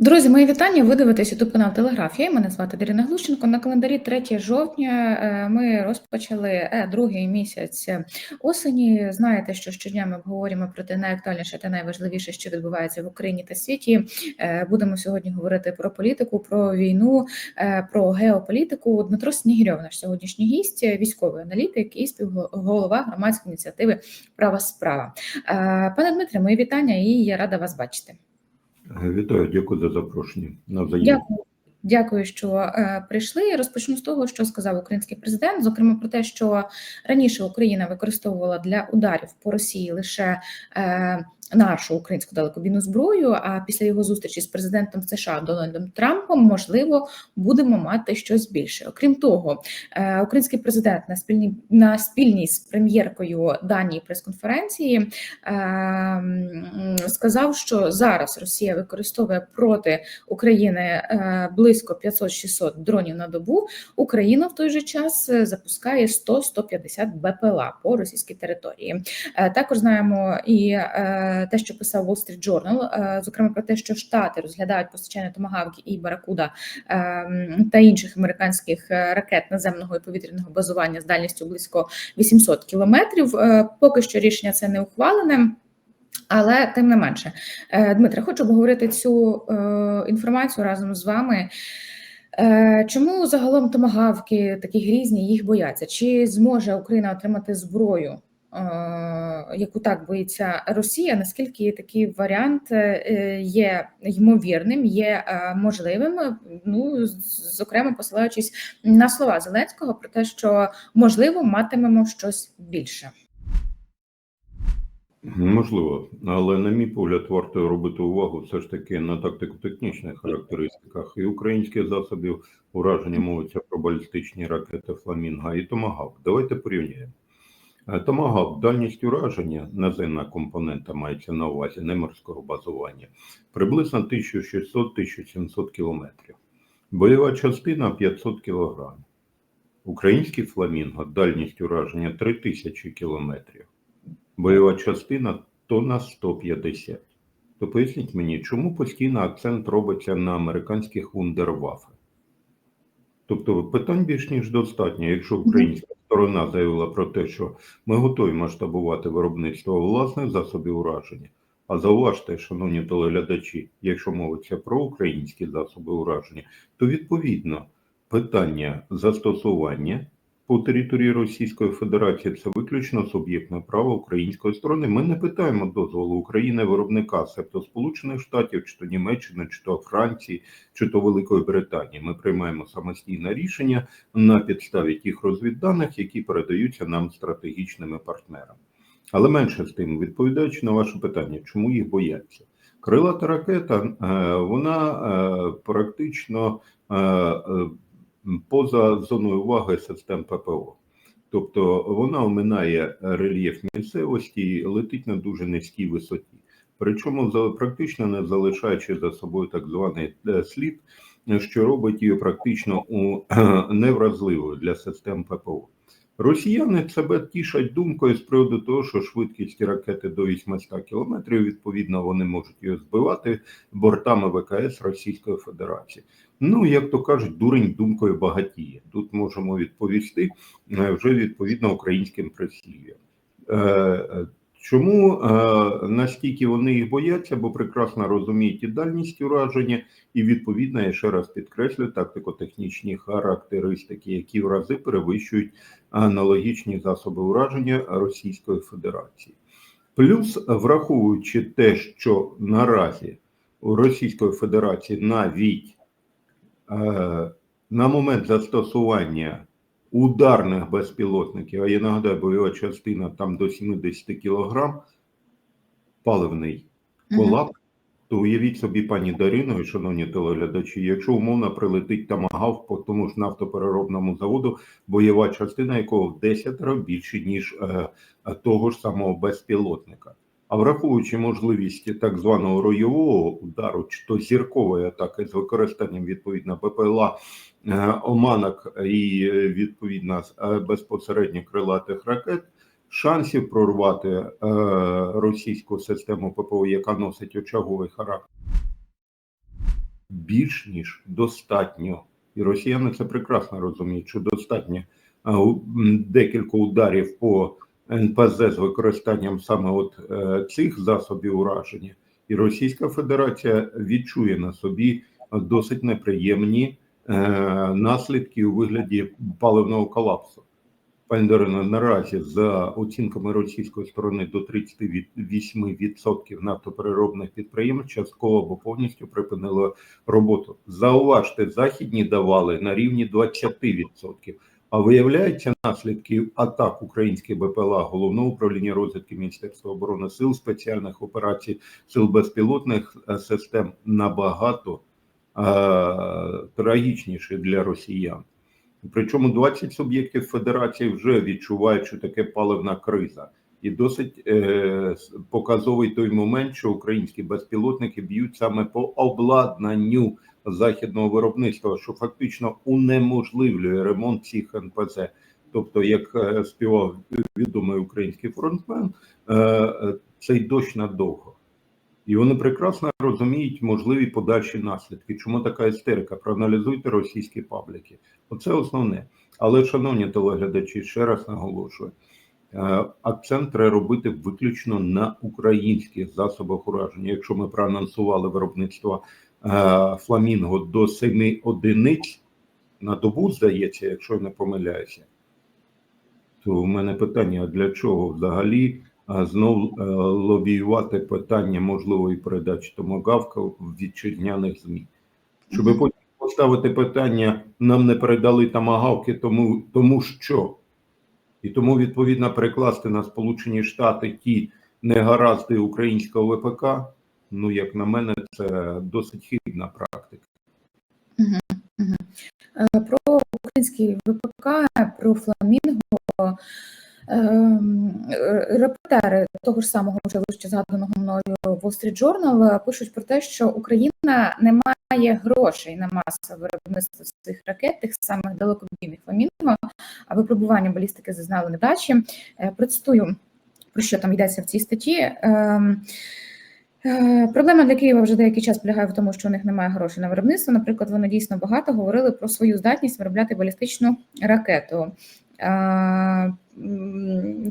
Друзі, мої вітання. Ви дивитесь ютуб канал Телеграфія. Мене звати Дарина Глущенко. На календарі 3 жовтня е, ми розпочали е, другий місяць осені. Знаєте, що щодня ми обговорюємо про те найактуальніше та найважливіше, що відбувається в Україні та світі. Е, Будемо сьогодні говорити про політику, про війну, про геополітику. Дмитро Снігірьов, наш сьогоднішній гість, військовий аналітик і співголова громадської ініціативи Права справа. Пане Дмитре, мої вітання, і я рада вас бачити. Вітаю, дякую за запрошення. На Дякую. Дякую, що е, прийшли. Розпочну з того, що сказав український президент, зокрема про те, що раніше Україна використовувала для ударів по Росії лише е, нашу українську далекобійну зброю. А після його зустрічі з президентом США Дональдом Трампом можливо будемо мати щось більше. Окрім того, е, український президент на спільній на спільній з прем'єркою Данії прес-конференції е, сказав, що зараз Росія використовує проти України е, близько 500-600 дронів на добу. Україна в той же час запускає 100-150 БПЛА по російській території. Також знаємо і те, що писав Wall Street Journal, е, зокрема про те, що Штати розглядають постачання томагавки і Баракуда е, та інших американських е, ракет наземного і повітряного базування з дальністю близько 800 кілометрів. Е, Поки що рішення це не ухвалене. Але тим не менше, Е, Дмитре, хочу обговорити цю е, інформацію разом з вами. Е, Чому загалом томагавки такі грізні, їх бояться? Чи зможе Україна отримати зброю, е, яку так боїться Росія? Наскільки такий варіант е, є ймовірним, є е, можливим? Ну, зокрема, посилаючись на слова Зеленського про те, що можливо матимемо щось більше. Можливо, але на мій погляд, варто робити увагу все ж таки на тактико-технічних характеристиках. І українських засобів ураження мовиться про балістичні ракети Фламінга і Томагавк. Давайте порівняємо. Е, Томагавк, дальність ураження, наземна компонента мається на увазі, не морського базування, приблизно 1600-1700 кілометрів. Бойова частина 500 кілограмів. Український фламінго, дальність ураження 3000 кілометрів. Бойова частина то на 150. То поясніть мені, чому постійно акцент робиться на американських вундервафе? Тобто питань більш ніж достатньо. Якщо українська сторона заявила про те, що ми готові масштабувати виробництво власних засобів ураження. А зауважте, шановні телеглядачі, якщо мовиться про українські засоби ураження, то відповідно питання застосування по території Російської Федерації це виключно суб'єктне право української сторони. Ми не питаємо дозволу України виробника, себто Сполучених Штатів, чи то Німеччини, чи то Франції, чи то Великої Британії. Ми приймаємо самостійне рішення на підставі тих розвідданих, які передаються нам стратегічними партнерами. Але менше з тим, відповідаючи на ваше питання, чому їх бояться? Крилата ракета, е, вона е, практично е, поза зоною уваги систем ППО. Тобто вона оминає рельєф місцевості і летить на дуже низькій висоті. Причому практично не залишаючи за собою так званий е, слід, що робить її практично невразливою для систем ППО. Росіяни себе тішать думкою з приводу того, що швидкість ракети до 800 кілометрів, відповідно, вони можуть її збивати бортами ВКС Російської Федерації. Ну, як то кажуть, дурень думкою багатіє. Тут можемо відповісти е, вже відповідно українським прислів'ям. Чому е, настільки вони їх бояться, бо прекрасно розуміють і дальність ураження, і відповідно, я ще раз підкреслю, тактико-технічні характеристики, які в рази перевищують аналогічні засоби ураження Російської Федерації. Плюс, враховуючи те, що наразі у Російської Федерації навіть е, на момент застосування ударних безпілотників, а я нагадаю, бойова частина там до 70 кг, паливний Мгм. колап, то уявіть собі, пані Дарино і шановні телеглядачі, якщо умовно прилетить тамагав по тому ж нафтопереробному заводу, бойова частина якого в 10 разів більше, ніж е, е, того ж самого безпілотника. А враховуючи можливість так званого ройового удару, чи то зіркової атаки з використанням відповідно БПЛА, е, оманок і е, відповідно е, безпосередньо крилатих ракет, шансів прорвати російську систему ППО, яка носить очаговий характер. більш ніж достатньо. І росіяни це прекрасно розуміють, що достатньо декілька ударів по НПЗ з використанням саме от е, цих засобів ураження, і Російська Федерація відчує на собі досить неприємні е, наслідки у вигляді паливного колапсу. Пані Дарина, наразі за оцінками російської сторони до 38% нафтопереробних підприємств частково або повністю припинило роботу. Зауважте, західні давали на рівні 20%. А виявляється наслідки атак українських БПЛА Головного управління розвідки Міністерства оборони сил спеціальних операцій сил безпілотних е, систем набагато е, трагічніші для росіян. Причому 20 суб'єктів федерації вже відчувають, що таке паливна криза, і досить е, показовий той момент, що українські безпілотники б'ють саме по обладнанню західного виробництва, що фактично унеможливлює ремонт цих НПЗ. Тобто, як е, співав відомий український фронтмен, е, е, цей дощ надовго. І вони прекрасно розуміють можливі подальші наслідки. Чому така істерика? Проаналізуйте російські пабліки. Оце основне. Але, шановні телеглядачі, ще раз наголошую: акцент треба робити виключно на українських засобах ураження. Якщо ми проанонсували виробництво фламінго до 7 одиниць на добу, здається, якщо я не помиляюся, то в мене питання: а для чого взагалі а, знов е, лобіювати питання можливої передачі томогавка в вітчизняних ЗМІ? Щоб потім поставити питання, нам не передали тамагавки, тому, тому що. І тому відповідно перекласти на Сполучені Штати ті негаразди українського ВПК, ну як на мене, це досить хибна практика. Е, Про український ВПК, про фламінго. ем, е, Репортери того ж самого вже вище згаданого мною Wall Street Journal е, пишуть про те, що Україна не має грошей на масове виробництво цих ракет, тих самих далекобійних фламінго, а випробування балістики зазнали невдачі. Е, Процитую, про що там йдеться в цій статті. Е, Проблема для Києва вже деякий час полягає в тому, що у них немає грошей на виробництво. Наприклад, вони дійсно багато говорили про свою здатність виробляти балістичну ракету. Е,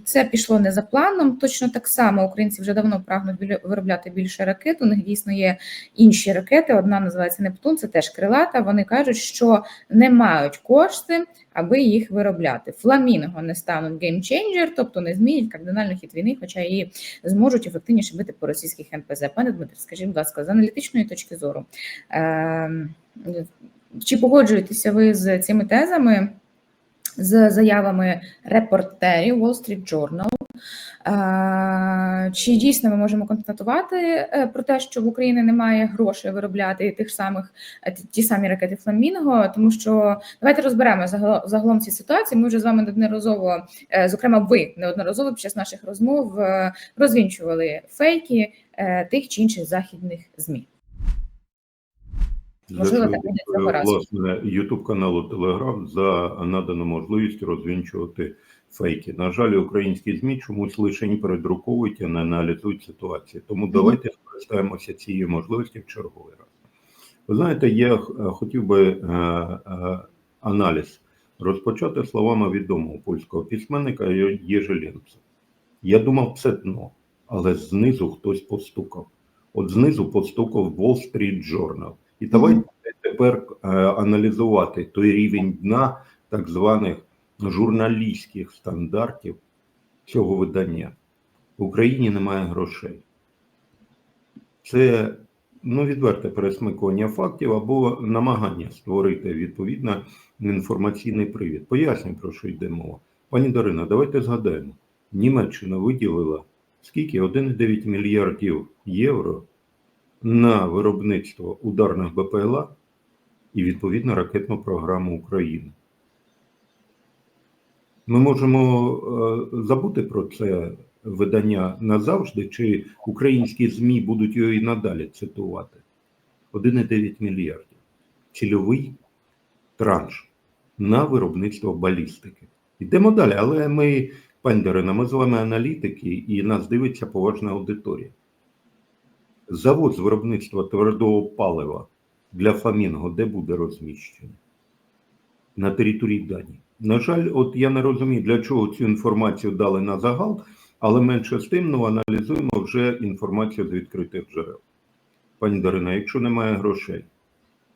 Це пішло не за планом. Точно так само українці вже давно прагнуть виробляти більше ракет. У них дійсно є інші ракети. Одна називається Нептун, це теж крилата. Вони кажуть, що не мають кошти, аби їх виробляти. Фламінго не стануть геймченджер, тобто не змінять кардинально хід війни, хоча її зможуть ефективніше бити по російських НПЗ. Пане Дмитре, скажіть, будь ласка, з аналітичної точки зору, е, чи погоджуєтеся ви з цими тезами, з заявами репортерів Wall Street Journal? Чи дійсно ми можемо констатувати е, про те, що в Україні немає грошей виробляти тих самих е, ті- самі ракети Фламінго? Тому що давайте розберемо загал- загалом ці ситуації. Ми вже з вами неодноразово, е, зокрема, ви неодноразово під час наших розмов розвінчували фейки тих чи інших західних змі. Можливо, так буде цього разу. власне Ютуб каналу Телеграм за надану можливість розвінчувати фейки. На жаль, українські змі чомусь лише не передруковують і не аналізують ситуацію. Тому давайте скористаємося цією можливістю в черговий раз. Ви знаєте, я е, хотів би е, е, аналіз розпочати словами відомого польського письменника Єжеленця. Я думав, це дно, але знизу хтось постукав. От знизу постукав Wall Street Journal. І давайте тепер е, аналізувати той рівень дна так званих журналістських стандартів цього видання. В Україні немає грошей. Це ну, відверте пересмикування фактів або намагання створити відповідно інформаційний привід. Поясню, про що йде мова. Пані Дарина, давайте згадаємо. Німеччина виділила скільки? 1,9 мільярдів євро на виробництво ударних БПЛА і відповідно ракетну програму України. Ми можемо е, забути про це видання назавжди, чи українські ЗМІ будуть його і надалі цитувати. 1,9 мільярдів. Цільовий транш на виробництво балістики. Йдемо далі, але ми, пані Дарина, ми з вами аналітики, і нас дивиться поважна аудиторія. Завод з виробництва твердого палива для Фламінго де буде розміщене? На території Данії. На жаль, от я не розумію, для чого цю інформацію дали на загал, але менше з тим ну, аналізуємо вже інформацію з відкритих джерел. Пані Дарина, якщо немає грошей,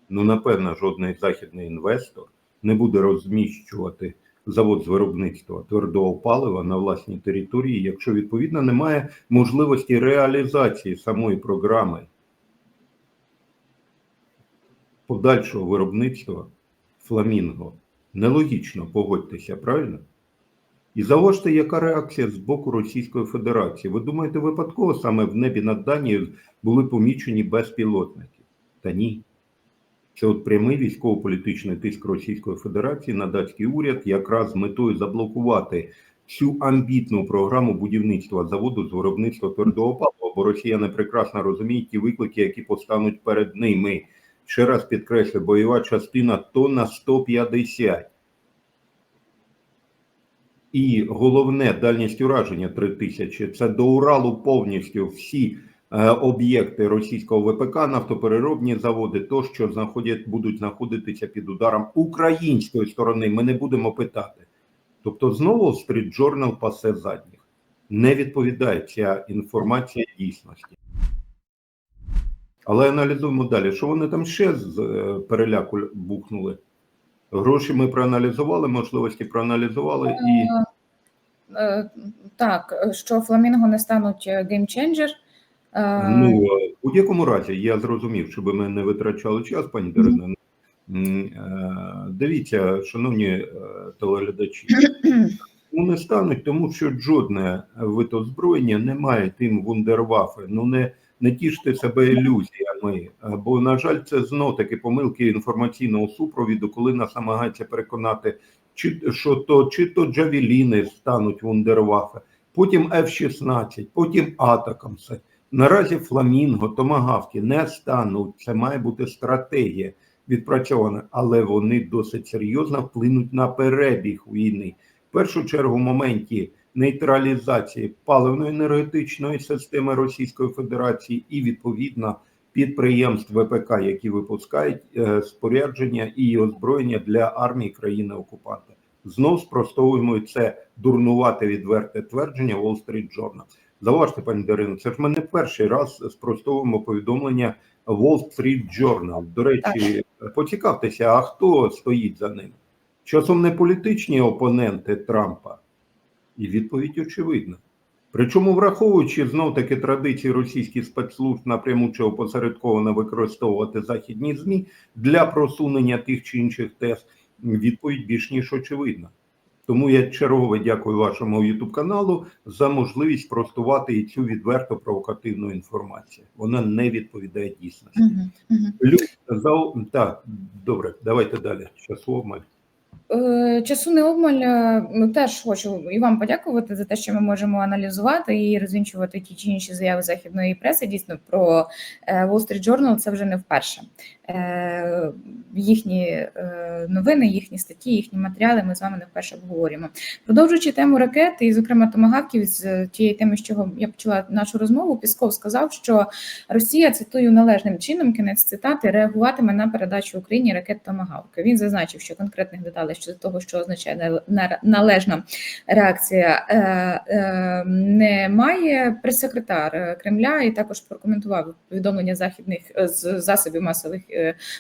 ну напевно, жодний західний інвестор не буде розміщувати завод з виробництва твердого палива на власній території, якщо відповідно немає можливості реалізації самої програми подальшого виробництва фламінго. Нелогічно, погодьтеся, правильно? І зауважте, яка реакція з боку Російської Федерації. Ви думаєте, випадково саме в небі над Данією були помічені безпілотники? Та ні. Це от прямий військово-політичний тиск Російської Федерації на датський уряд, якраз з метою заблокувати цю амбітну програму будівництва заводу з виробництва твердого палива, бо росіяни прекрасно розуміють ті виклики, які постануть перед ними. Ще раз підкреслю, бойова частина тонна 150. І головне дальність ураження 3000 – це до Уралу повністю всі об'єкти російського ВПК, нафтопереробні заводи, то що знаходять, будуть знаходитися під ударом української сторони. Ми не будемо питати. Тобто, знову Street Journal пасе задніх. Не відповідає ця інформація дійсності. Але аналізуємо далі. Що вони там ще з е, переляку бухнули? Гроші ми проаналізували, можливості проаналізували і. Е, Так, що фламінго не стануть геймченджер. Ну, в будь-якому разі, я зрозумів, щоб ми не витрачали час, пані Дарина. М, е, Дивіться, шановні е, телеглядачі, ну не стануть, тому що жодне вид озброєння не має тим вундервафи. Ну не, не тіште себе ілюзіями, е, бо, на жаль, це знов таки помилки інформаційного супровіду, коли нас намагаються переконати, чи що то чи то джавеліни стануть вундервафи, потім F-16, потім Атакамси. Наразі фламінго, томагавки не стануть. Це має бути стратегія відпрацьована, але вони досить серйозно вплинуть на перебіг війни. В першу чергу, в моменті нейтралізації паливно-енергетичної системи Російської Федерації і відповідно підприємств ВПК, які випускають е, спорядження і озброєння для армії країни окупанта. Знов спростовуємо це дурнувате відверте твердження Wall Street Journal. Заважте, пані Дарино, це ж ми не перший раз спростовуємо повідомлення Wall Street Journal. До речі, поцікавтеся, а хто стоїть за ним? Часом не політичні опоненти Трампа, і відповідь очевидна. Причому, враховуючи знов таки традиції російських спецслужб напряму чи опосередковано використовувати західні ЗМІ для просунення тих чи інших тез, відповідь більш ніж очевидна. Тому я чергове дякую вашому youtube каналу за можливість простувати і цю відверто провокативну інформацію. Вона не відповідає дійсності. Угу, угу. Люд, за... так, добре, давайте далі. Е, Часу не обмаль. е, ну, Теж хочу і вам подякувати за те, що ми можемо аналізувати і розвінчувати ті чи інші заяви західної преси. Дійсно, про е, Wall Street Journal це вже не вперше. Е, Їхні е, новини, їхні статті, їхні матеріали ми з вами не вперше обговорюємо. Продовжуючи тему ракет, і, зокрема, томагавків з тієї теми, з чого я почала нашу розмову, Пісков сказав, що Росія цитую належним чином, кінець цитати, реагуватиме на передачу Україні ракет Томагавки. Він зазначив, що конкретних деталей щодо того, що означає нал- належна реакція, е, е, немає. Прес-секретар Кремля і також прокоментував повідомлення західних е, з засобів масових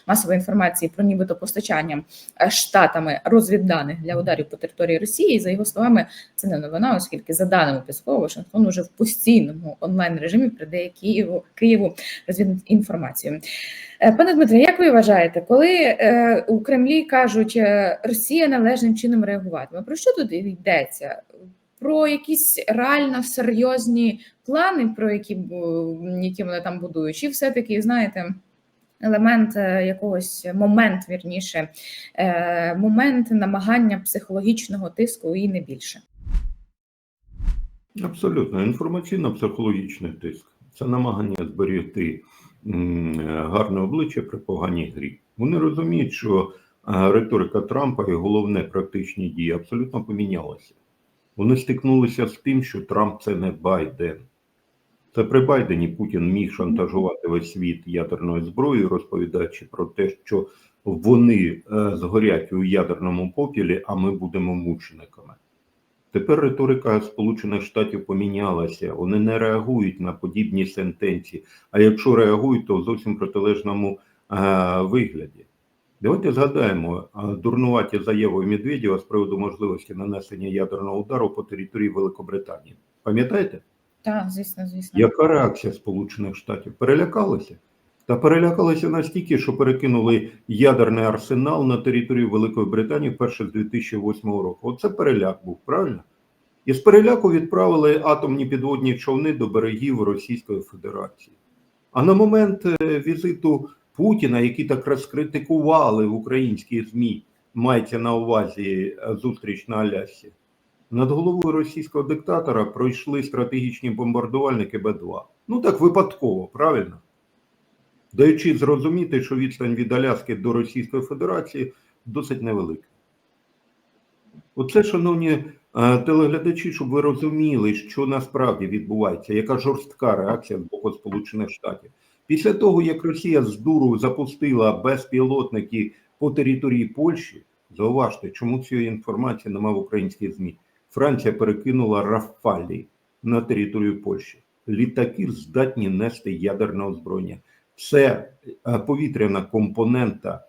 масової інформації про нібито постачання штатами розвідданих для ударів по території Росії. За його словами, це не новина, оскільки за даними Піскова, Вашингтон уже в постійному онлайн режимі передає Києву Києву розвідінформацію. Е, Пане Дмитре, як ви вважаєте, коли е, у Кремлі кажуть, е, Росія належним чином реагуватиме, про що тут йдеться? Про якісь реально серйозні плани, про які, які вони там будують, чи все-таки, знаєте, елемент е, якогось момент, вірніше, е, момент намагання психологічного тиску і не більше. Абсолютно, інформаційно-психологічний тиск. Це намагання зберегти гарне обличчя при поганій грі. Вони розуміють, що е, риторика Трампа і головне практичні дії абсолютно помінялися. Вони стикнулися з тим, що Трамп це не Байден. Це при Байдені Путін міг шантажувати весь світ ядерною зброєю, розповідаючи про те, що вони е, згорять у ядерному попілі, а ми будемо мучениками. Тепер риторика Сполучених Штатів помінялася. Вони не реагують на подібні сентенції. А якщо реагують, то в зовсім протилежному е, вигляді. Давайте згадаємо е, дурнуваті заяви Медведєва з приводу можливості нанесення ядерного удару по території Великобританії. Пам'ятаєте? Так, звісно, звісно. Яка реакція Сполучених Штатів? Перелякалися? Та перелякалися настільки, що перекинули ядерний арсенал на територію Великої Британії вперше з 2008 року. Оце переляк був, правильно? І з переляку відправили атомні підводні човни до берегів Російської Федерації. А на момент е, візиту Путіна, який так розкритикували в українській ЗМІ, мається на увазі е, зустріч на Алясі, над головою російського диктатора пройшли стратегічні бомбардувальники Б-2. Ну так випадково, правильно? Даючи зрозуміти, що відстань від Аляски до Російської Федерації досить невелика. Оце, шановні е, телеглядачі, щоб ви розуміли, що насправді відбувається, яка жорстка реакція з боку Сполучених Штатів. Після того, як Росія з дуру запустила безпілотники по території Польщі, зауважте, чому цієї інформації немає в українській ЗМІ. Франція перекинула Рафалі на територію Польщі. Літаки здатні нести ядерне озброєння. Це е, повітряна компонента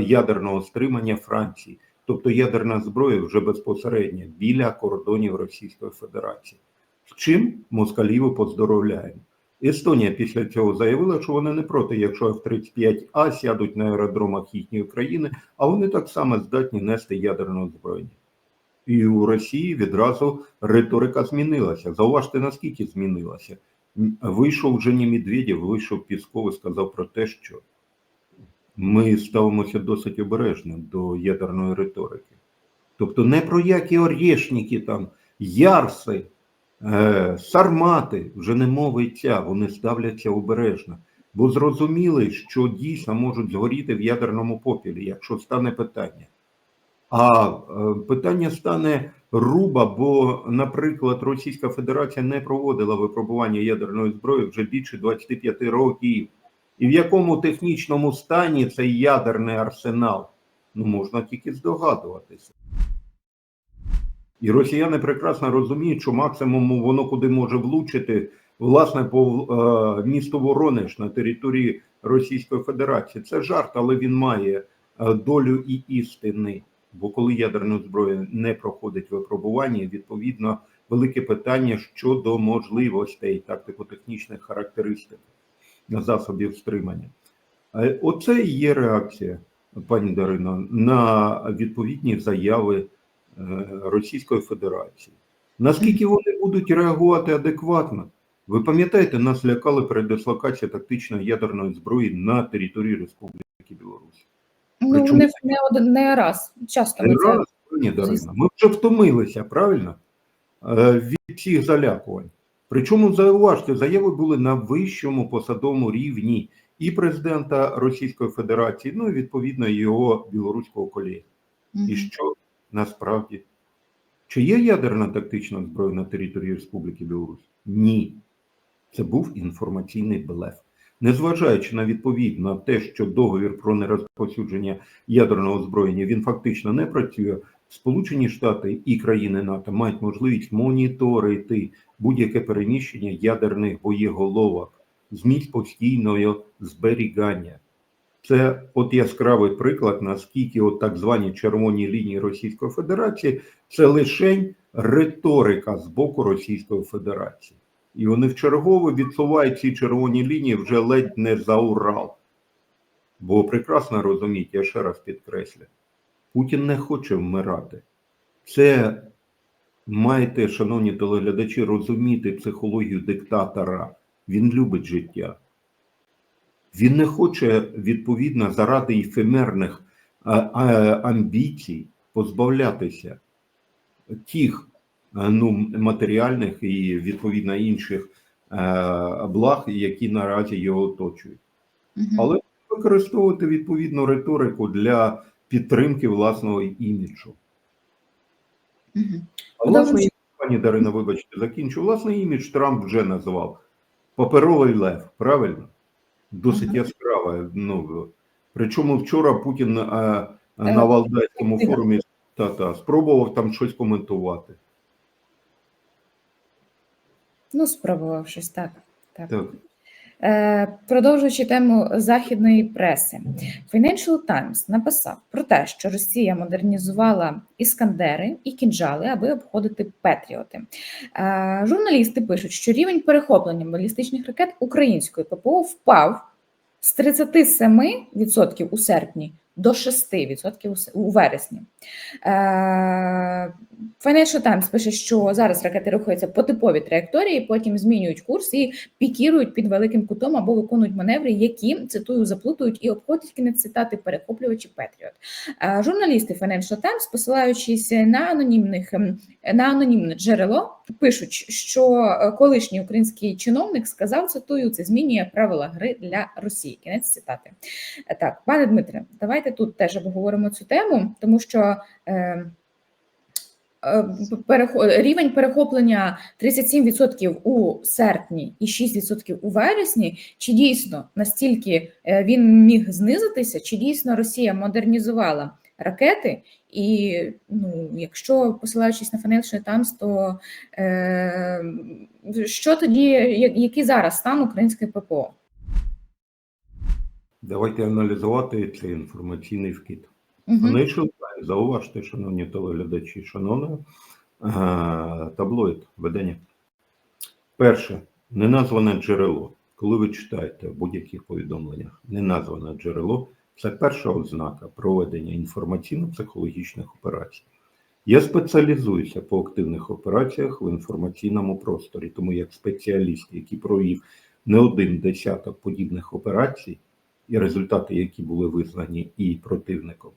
ядерного стримання Франції, тобто ядерна зброя вже безпосередньо біля кордонів Російської Федерації. З чим москалів поздоровляємо. Естонія після цього заявила, що вони не проти, якщо F-35А сядуть на аеродромах їхньої країни, а вони так само здатні нести ядерне озброєння. І у Росії відразу риторика змінилася. Зауважте, наскільки змінилася. Вийшов вже не Медведєв, вийшов Пісков і сказав про те, що ми ставимося досить обережно до ядерної риторики. Тобто не про які орєшники там, ярси, е, сармати вже не мовиться, вони ставляться обережно. Бо зрозуміли, що дійсно можуть згоріти в ядерному попілі, якщо стане питання. А е, питання стане руба, бо, наприклад, Російська Федерація не проводила випробування ядерної зброї вже більше 25 років. І в якому технічному стані цей ядерний арсенал? Ну, можна тільки здогадуватися. І росіяни прекрасно розуміють, що максимум воно куди може влучити, власне, по е, місту Воронеж на території Російської Федерації. Це жарт, але він має е, долю і істини. Бо коли ядерна зброя не проходить випробування, відповідно велике питання щодо можливостей тактико-технічних характеристик засобів стримання. Е, Оце і є реакція, пані Дарино, на відповідні заяви е, Російської Федерації. Наскільки вони будуть реагувати адекватно? Ви пам'ятаєте, нас лякали передислокація тактичної ядерної зброї на території Республіки Білорусь. Ну, Причому- не, не, один, не раз. Часто ми це Раз, пані Дарина, ми вже втомилися, правильно? Е, Від цих залякувань. Причому зауважте, заяви були на вищому посадовому рівні і президента Російської Федерації, ну і відповідно його білоруського колеги. Мгм. І що насправді? Чи є ядерна тактична зброя на території Республіки Білорусь? Ні. Це був інформаційний блеф. Незважаючи на відповідь на те, що договір про нерозповсюдження ядерного озброєння він фактично не працює, Сполучені Штати і країни НАТО мають можливість моніторити будь-яке переміщення ядерних боєголовок з місць постійного зберігання. Це от яскравий приклад, наскільки от так звані червоні лінії Російської Федерації це лишень риторика з боку Російської Федерації. І вони вчергово відсувають ці червоні лінії вже ледь не за Урал. Бо прекрасно розуміють, я ще раз підкреслю, Путін не хоче вмирати. Це маєте, шановні телеглядачі, розуміти психологію диктатора. Він любить життя. Він не хоче, відповідно, заради ефемерних а, а, амбіцій позбавлятися тих е, ну, матеріальних і відповідно інших е, благ, які наразі його оточують. Мгм. Але використовувати відповідну риторику для підтримки власного іміджу. Мгм. А власне, пані Дарина, вибачте, закінчу. Власний імідж Трамп вже назвав. Паперовий лев, правильно? Досить Ага. яскрава. Ну, причому вчора Путін е, Е, на Валдайському форумі та, та, спробував там щось коментувати. Ну, спробував щось так. так. Так. Е, Продовжуючи тему західної преси, Financial Times написав про те, що Росія модернізувала іскандери і кінжали, аби обходити Петріоти. Е, Журналісти пишуть, що рівень перехоплення балістичних ракет української ППО впав з 37% у серпні до 6% у вересні. Financial Times пише, що зараз ракети рухаються по типовій траєкторії, потім змінюють курс і пікірують під великим кутом або виконують маневри, які цитую заплутують і обходять кінець цитати перехоплювачі Петріот. Журналісти Financial Times, посилаючись на анонімних ем, на анонімне джерело, пишуть, що е, колишній український чиновник сказав, цитую, це змінює правила гри для Росії. Кінець цитати. Е, Так, пане Дмитре, давайте тут теж обговоримо цю тему, тому що. Е, рівень перехоплення 37% у серпні і 6% у вересні. Чи дійсно настільки е, він міг знизитися, чи дійсно Росія модернізувала ракети? І ну, якщо посилаючись на Financial Times, то е, що тоді, який зараз стан української ППО? Давайте аналізувати цей інформаційний вкид. Угу. Financial Times, зауважте, шановні телеглядачі, шановне таблоїд ведення. Перше, неназване джерело. Коли ви читаєте в будь-яких повідомленнях неназване джерело, це перша ознака проведення інформаційно-психологічних операцій. Я спеціалізуюся по активних операціях в інформаційному просторі, тому як спеціаліст, який провів не один десяток подібних операцій, і результати, які були визнані і противником,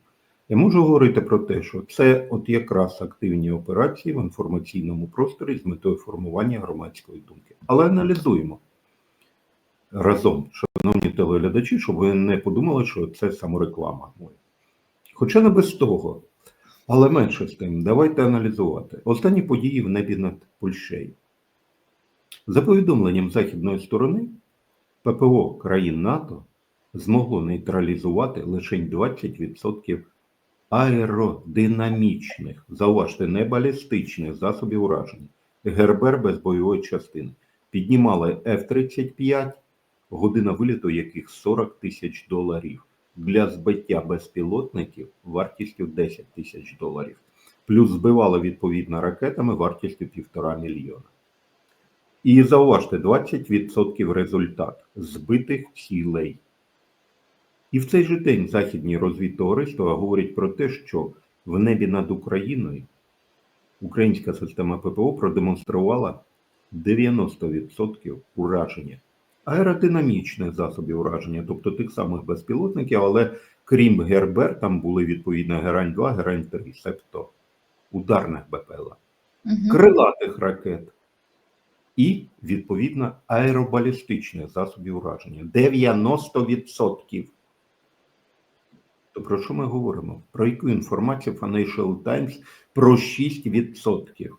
я можу говорити про те, що це от якраз активні операції в інформаційному просторі з метою формування громадської думки. Але аналізуємо разом, шановні телеглядачі, щоб ви не подумали, що це самореклама. Хоча не без того, але менше з тим, давайте аналізувати. Останні події в небі над Польщею. За повідомленням західної сторони, ППО країн НАТО змогло нейтралізувати лише 20% аеродинамічних, зауважте, не балістичних засобів ураження, ГРБР без бойової частини. Піднімали F-35, година виліту яких 40 тисяч доларів. Для збиття безпілотників вартістю 10 тисяч доларів. Плюс збивали відповідно ракетами вартістю 1,5 мільйона. І зауважте, 20% результат збитих цілей. І в цей же день західні розвідтовариства говорять про те, що в небі над Україною українська система ППО продемонструвала 90% ураження. Аеродинамічних засобів ураження, тобто тих самих безпілотників, але крім Гербер, там були відповідно Герань 2, Герань 3, себто ударних БПЛА, крилатих ракет і, відповідно, аеробалістичних засобів ураження. 90%. То про що ми говоримо? Про яку інформацію Financial Times про 6%?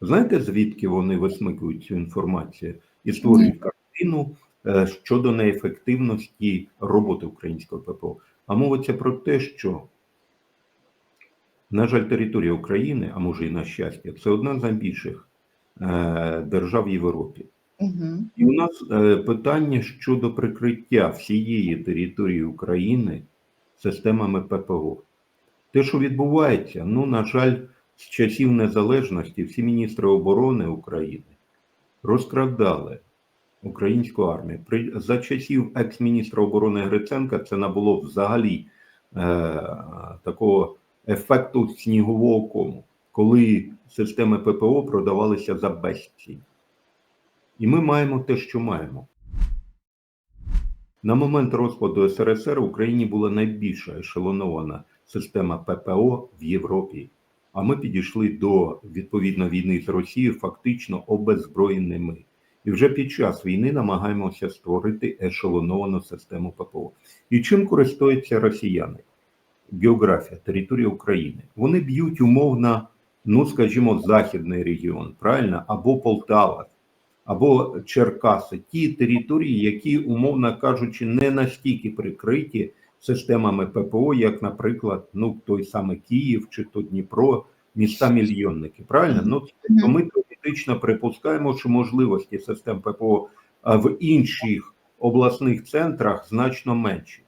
Знаєте, звідки вони висмикують цю інформацію і створюють картину е, щодо неефективності роботи українського ППО? А мовиться про те, що, на жаль, територія України, а може і на щастя, це одна з найбільших е, держав в Європі. Угу. І у нас е, питання щодо прикриття всієї території України системами ППО. Те, що відбувається, ну, на жаль, з часів незалежності всі міністри оборони України розкрадали українську армію. За часів екс-міністра оборони Гриценка це набуло взагалі е, такого ефекту снігового кому, коли системи ППО продавалися за безцінь. І ми маємо те, що маємо. На момент розпаду СРСР в Україні була найбільша ешелонована система ППО в Європі. А ми підійшли до відповідно війни з Росією фактично обеззброєними. І вже під час війни намагаємося створити ешелоновану систему ППО. І чим користуються росіяни? Географія, територія України. Вони б'ють умовно, ну скажімо, західний регіон, правильно, або Полтава, або Черкаси, ті території, які, умовно кажучи, не настільки прикриті системами ППО, як, наприклад, ну той самий Київ чи то Дніпро, міста мільйонники. Правильно? Ну то ми теоретично припускаємо, що можливості систем ППО в інших обласних центрах значно менші,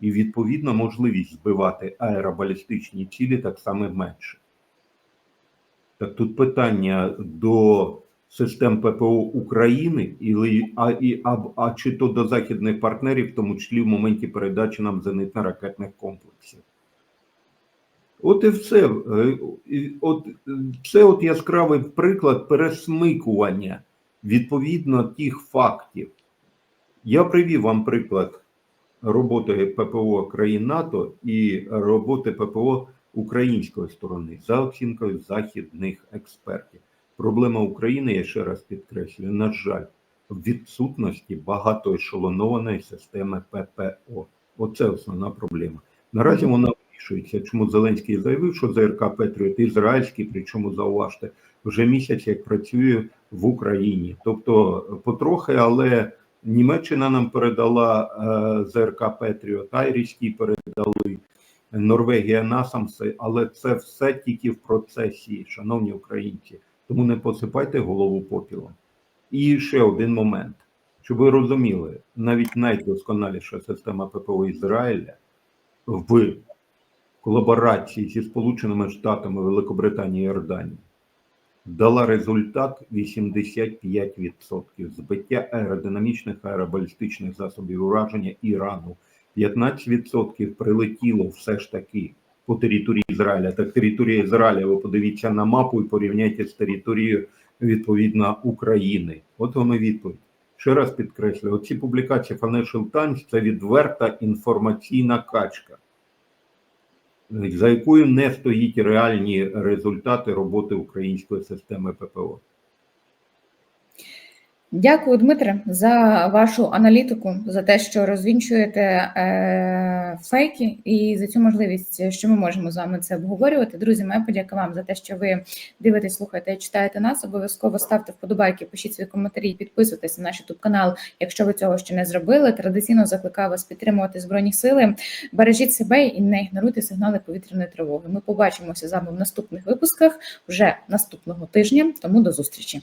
і відповідно можливість збивати аеробалістичні цілі так само менше. Так тут питання до систем ППО України, і, а, і, а, а чи то до західних партнерів, в тому числі в моменті передачі нам зенитно-ракетних комплексів. От і все. Е, От це от яскравий приклад пересмикування відповідно тих фактів. Я привів вам приклад роботи ППО країн НАТО і роботи ППО української сторони за оцінкою західних експертів. Проблема України, я ще раз підкреслюю, на жаль, в відсутності багатоешелонованої системи ППО. Оце основна проблема. Наразі вона вирішується. Чому Зеленський заявив, що ЗРК Петріот ізраїльський, причому зауважте, вже місяць як працює в Україні. Тобто потрохи, але Німеччина нам передала е, ЗРК Петріот, Айрійський передали. Норвегія насамси, але це все тільки в процесі, шановні українці. Тому не посипайте голову попілом. І ще один момент, щоб ви розуміли, навіть найдосконаліша система ППО Ізраїля в колаборації зі Сполученими Штатами Великобританії і Йорданії дала результат 85% збиття аеродинамічних аеробалістичних засобів ураження Ірану. 15% прилетіло все ж таки по території Ізраїля. Так територія Ізраїля, ви подивіться на мапу і порівняйте з територією відповідно України. От вам і відповідь. Ще раз підкреслюю, оці публікації Financial Times – це відверта інформаційна качка, за якою не стоїть реальні результати роботи української системи ППО. Дякую, Дмитре, за вашу аналітику, за те, що розвінчуєте е, фейки, і за цю можливість, що ми можемо з вами це обговорювати. Друзі, моя подяка вам за те, що ви дивитесь, слухаєте і читаєте нас. Обов'язково ставте вподобайки, пишіть свої коментарі, підписуйтесь на наш youtube канал, якщо ви цього ще не зробили. Традиційно закликаю вас підтримувати збройні сили. Бережіть себе і не ігноруйте сигнали повітряної тривоги. Ми побачимося з вами в наступних випусках вже наступного тижня. Тому до зустрічі.